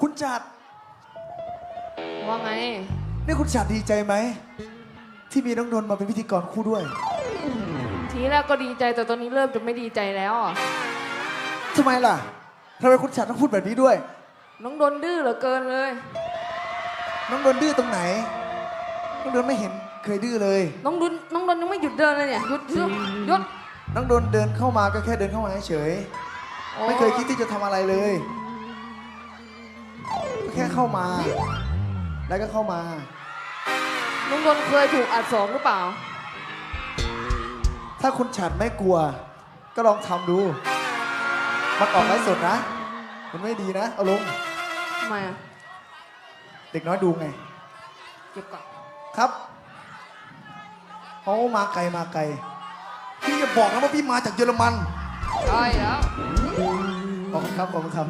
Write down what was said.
คุณจัดว่าไง นี่คุณจัดดีใจไหม ที่มีน้องนนท์มาเป็นพิธีกรคู่ด้วย ทีแรกก็ดีใจแต่ตอนนี้เริ่มจะไม่ดีใจแล้วอะทำไมล่ะทำไมคุณจัดต้องพูดแบบนี้ด้วย น้องโดนดื้อเหลือเกินเลย น้องนนท์ดื้อตรงไหน น้องนนท์ไม่เห็นเคยดื้อเลย น้องดุนน้องโดนยังไม่หยุดเดินเลยเนี่ยหยุดหยุดหยุดน้องนนท์เดินเข้ามาก็แค่เดินเข้ามาเฉยโอ้ๆไม่เคยคิดที่จะทำอะไรเลยก็ แค่เข้ามา แล้วก็เข้ามาน้องโดนเคยถูกอัดสองหรือเปล่า ถ้าคุณฉัดไม่กลัว ก็ลองทำดูมันออกไลฟ์สดนะ มันไม่ดีนะเอาลงทำไมอะเด็กน้อยดูไง เก็บก่อนครับเขามาไกลมาไกล พี่อย่าบอกนะว่าพี่มาจากเยอรมันได้แล้ว ขอบคุณครับขอบคุณครับ